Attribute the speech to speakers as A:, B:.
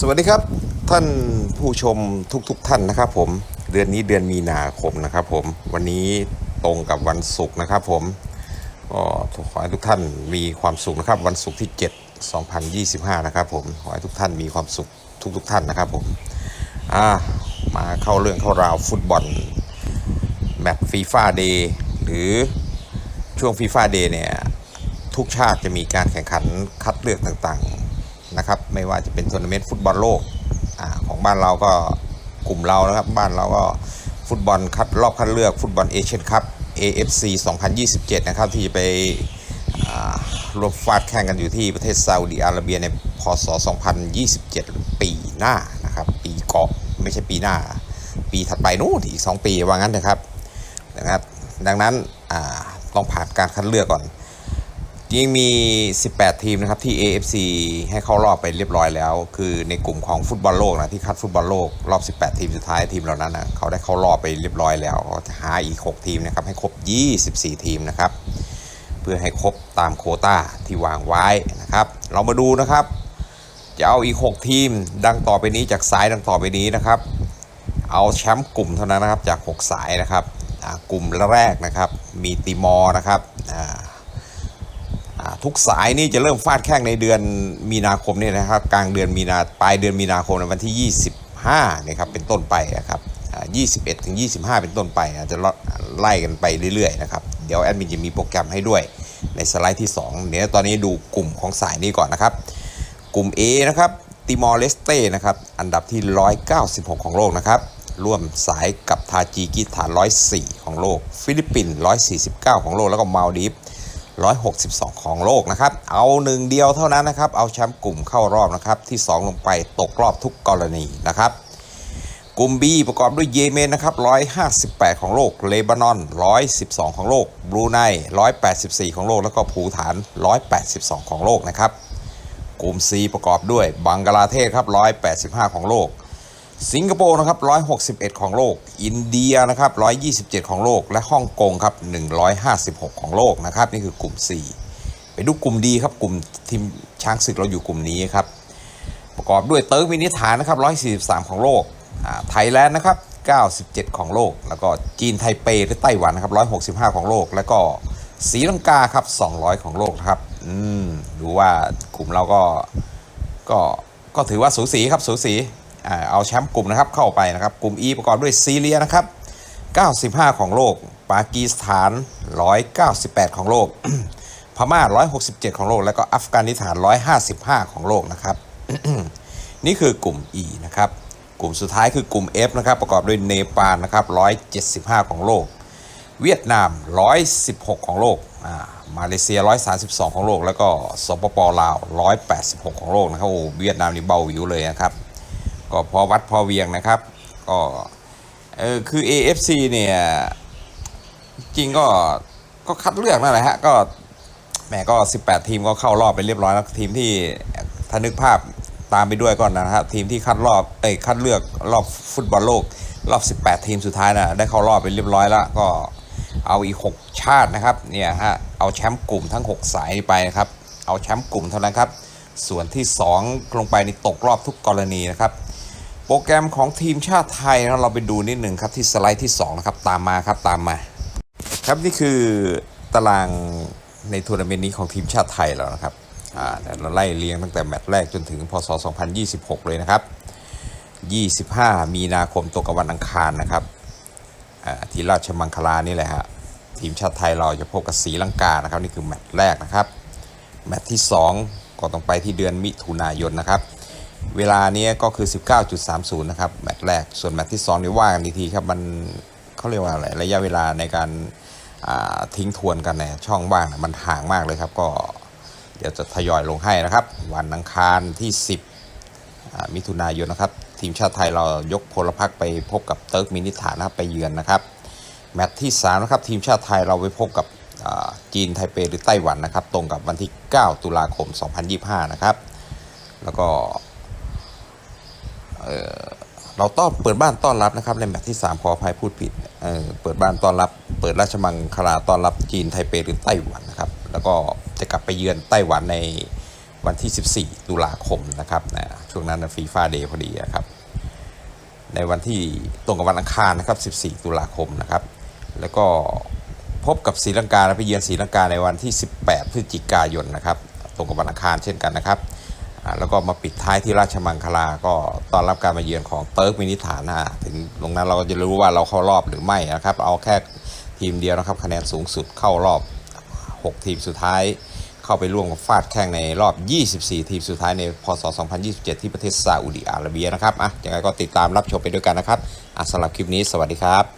A: สวัสดีครับท่านผู้ชมทุกๆทท่านนะครับผมเดือนนี้เดือนมีนาคมนะครับผมวันนี้ตรงกับวันศุกร์นะครับผมก็ขอให้ทุกท่านมีความสุขนะครับวันศุกร์ที่ 7 2025 นะครับผมขอให้ทุกท่านมีความสุขทุกๆทท่านนะครับผมอ่ามาเข้าเรื่องเข้าราวฟุตบอลแมตช์ฟีฟ่าเดย์หรือช่วงฟีฟ่าเดย์เนี่ยทุกชาติจะมีการแข่งขันคัดเลือกต่างๆ นะครับ ไม่ว่าจะเป็นทัวร์นาเมนต์ฟุตบอลโลกอของบ้านเราก็กลุ่มเรานะครับ บ้านเราก็ฟุตบอลคัดรอบคัดเลือกฟุตบอลเอเชียนคัพ AFC 2027 นะครับ ที่จะไปอ่ารวมฟาดแข่งกันอยู่ที่ประเทศซาอุดิอาระเบียในพศ 2027 ปีหน้านะครับ ปีเกาะไม่ใช่ปีหน้า ปีถัดไปนู่นอีก 2 ปีว่างั้นนะครับนะครับ ดังนั้นต้องผ่านการคัดเลือกก่อน ยังมี 18 ทีมนะครับที่ AFC ให้เข้ารอบไปเรียบร้อยแล้ว คือในกลุ่มของฟุตบอลโลกนะที่คัดฟุตบอลโลกรอบ 18 ทีมสุดท้ายทีมเหล่านั้นนะเขาได้เข้ารอบไปเรียบร้อยแล้วจะหาอีก 6 ทีมนะครับให้ครบ 24 ทีมนะครับ เพื่อให้ครบตามโควต้าที่วางไว้นะครับ เรามาดูนะครับ จะเอาอีก 6 ทีมดังต่อไปนี้จากสายดังต่อไปนี้นะครับ เอาแชมป์กลุ่มเท่านั้นนะครับจาก 6 สายนะครับกลุ่มแรกนะครับมีติมอร์นะครับอ่า ทุกสายนี่จะเริ่มฟาดแข้งในเดือนมีนาคมเนี่ยนะครับ กลางเดือนมีนาปลายเดือนมีนาคมในวันที่ 25นะครับเป็นต้นไปนะครับ21ถึง25 เป็นต้นไปอาจจะไล่กันไปเรื่อยๆนะครับเดี๋ยวแอดมินจะมีโปรแกรมให้ด้วยในสไลด์ที่ 2 เดี๋ยวตอนนี้ดูกลุ่มของสายนี้ก่อนนะครับ กลุ่ม A นะครับติมอร์เลสเต้นะครับอันดับที่ 196 ของโลกนะครับร่วมสายกับทาจิกิสถาน 104 ของโลก ฟิลิปปินส์149 ของโลก แล้วก็มาลดีฟ 162 ของโลกนะครับ เอาหนึ่งเดียวเท่านั้นนะครับ เอาแชมป์กลุ่มเข้ารอบนะครับ ที่ 2 ลงไปตกรอบทุกกรณีนะครับ กลุ่ม B ประกอบด้วยเยเมนนะครับ 158 ของโลก เลบานอน 112 ของโลก บรูไน 184 ของโลก แล้วก็ภูฐาน 182 ของโลกนะครับ กลุ่ม C ประกอบด้วยบังกลาเทศครับ 185 ของโลก สิงคโปร์นะครับ 161 ของโลก อินเดียนะครับ 127 ของโลก และฮ่องกงครับ 156 ของโลกนะครับ นี่คือกลุ่ม 4 ไปดูกลุ่มดีครับ กลุ่มทีมช้างศึกเราอยู่กลุ่มนี้ครับ ประกอบด้วยเติร์กมินิฐานนะครับ 143 ของโลก ไทยแลนด์นะครับ 97 ของโลก แล้วก็จีนไทเปหรือไต้หวันนะครับ 165 ของโลก แล้วก็ศรีลังกาครับ 200 ของโลกนะครับ อืม ดูว่ากลุ่มเราก็ ก็ ก็ถือว่าสูสีครับ สูสี เอาแชมป์กลุ่มนะครับเข้าไปนะครับ กลุ่ม E ประกอบด้วยซีเรียนะครับ 95 ของโลก ปากีสถาน 198 ของโลก พม่า 167 ของโลก แล้วก็อัฟกานิสถาน 155 ของโลกนะครับ นี่คือกลุ่ม E นะครับ กลุ่มสุดท้ายคือกลุ่ม F นะครับ ประกอบด้วยเนปาลนะครับ 175 ของโลก เวียดนาม 116 ของโลกอ่ามาเลเซีย 132 ของโลก แล้วก็สปปลาว 186 ของโลกนะครับ โอ้ เวียดนามนี่เบาหวิวเลยนะครับ ก็พอวัดพอเวียงนะครับก็เออคือ AFC เนี่ยจริงก็ก็คัดเลือกนั่นแหละฮะก็แหมก็ 18 ทีมก็เข้ารอบไปเรียบร้อยแล้วทีมที่ถ้านึกภาพตามไปด้วยก่อนนะครับทีมที่คัดรอบเอ้ยคัดเลือกรอบฟุตบอลโลกรอบ 18 ทีมสุดท้ายนะได้เข้ารอบไปเรียบร้อยแล้วก็เอาอีก 6 ชาตินะครับเนี่ยฮะเอาแชมป์กลุ่มทั้ง 6 สายไปนะครับเอาแชมป์กลุ่มเท่านั้นครับส่วนที่ 2 ลงไปนี่ตกรอบทุกกรณีนะครับ โปรแกรมของทีมชาติไทยนะเราไปดูนิดหนึ่งครับที่สไลด์ที่2นะครับตามมาครับตามมา ครับนี่คือตารางในทัวร์นาเมนต์นี้ของทีมชาติไทยแล้วนะครับอ่าเราไล่เรียงตั้งแต่แมตช์แรกจนถึงพศ 2026 เลยนะครับ 25 มีนาคมตกกับวันอังคารนะครับที่ราชมังคลานี่แหละฮะทีมชาติไทยเราจะพบกับศรีลังกานะครับนี่คือแมตช์แรกนะครับแมตช์ที่ 2 ก็ต้องไปที่เดือนมิถุนายนนะครับ เวลานี้ก็คือ 19.30 นะครับ แมตช์แรก ส่วนแมตช์ที่2นี่ว่ากันอีทีครับ มันเขาเรียกว่าอะไร ระยะเวลาในการทิ้งทวนกันเนี่ยช่องว่างมันห่างมากเลยครับ ก็เดี๋ยวจะทยอยลงให้นะครับ วันอังคารที่ 10 มิถุนายนนะครับ ทีมชาติไทยเรายกพลพรรคไปพบกับเติร์กมินิสถานนะครับไปเยือนนะครับ แมตช์ที่3นะครับ ทีมชาติไทยเราไปพบกับจีนไทเปหรือไต้หวันนะครับ ตรงกับวันที่ 9 ตุลาคม 2025 นะครับ แล้วก็ เออเราต้อนเปิดบ้านต้อนรับนะครับในแมตช์ที่ 3 ขออภัยพูดผิดเเปิดบ้านต้อนรับ เปิดราชมังคลาต้อนรับจีนไทเปหรือไต้หวันนะครับแล้วก็จะกลับไปเยือนไต้หวันในวันที่ 14 ตุลาคมนะครับนะช่วงนั้นฟีฟ่าเดย์พอดีอะครับ ในวันที่ตรงกับวันอังคารนะครับ 14 ตุลาคมนะครับ แล้วก็พบกับศรีลังกาและไปเยือนศรีลังกาในวันที่ 18 พฤศจิกายนนะครับ ตรงกับวันอังคารเช่นกันนะครับ แล้วก็มาปิดท้ายที่ราชมังคลา ก็ตอนรับการมาเยือนของเติร์กมินิฐานนะถึงตรงนั้นเราก็จะรู้ว่าเราเข้ารอบหรือไม่นะครับ เอาแค่ทีมเดียวนะครับ คะแนนสูงสุดเข้ารอบ 6 ทีมสุดท้าย เข้าไปร่วมกับฟาดแข่งในรอบ 24 ทีมสุดท้ายในพศ 2027 ที่ประเทศซาอุดิอาระเบียนะครับอะยังไงก็ติดตามรับชมไปด้วยกันนะครับอะสำหรับคลิปนี้สวัสดีครับ